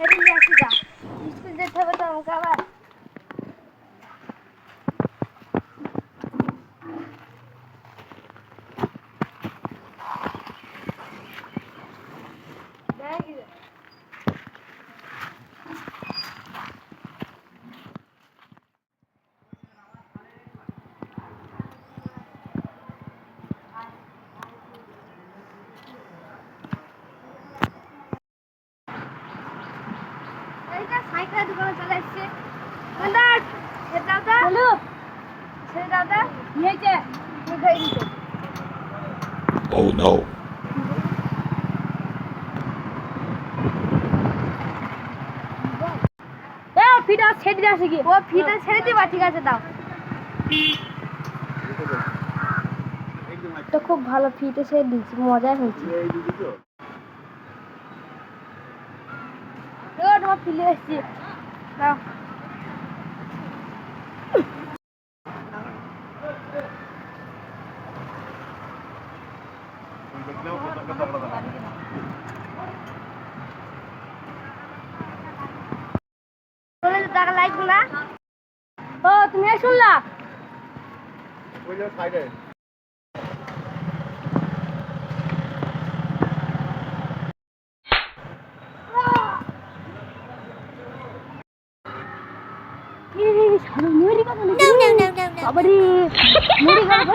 yapınca açacağım. Hiçbirde tavada muka var. দোকানে চলে এসছে। দোকানদার তো তো কি হয়েছে দিতো Oh no. ফিটা ছেড়ে দিয়ে আসে কি ও ফিতে ছেড়ে দিবা ঠিক আছে দাও। এটা খুব ভালো ফিটে ছেড়ে দিচ্ছি মজা হয়েছে। তোমার ফিলে এসছি যে টাকা লাগবে না। ও তুমি শুনলা? No, no, no, বাবারে, মরে গেল।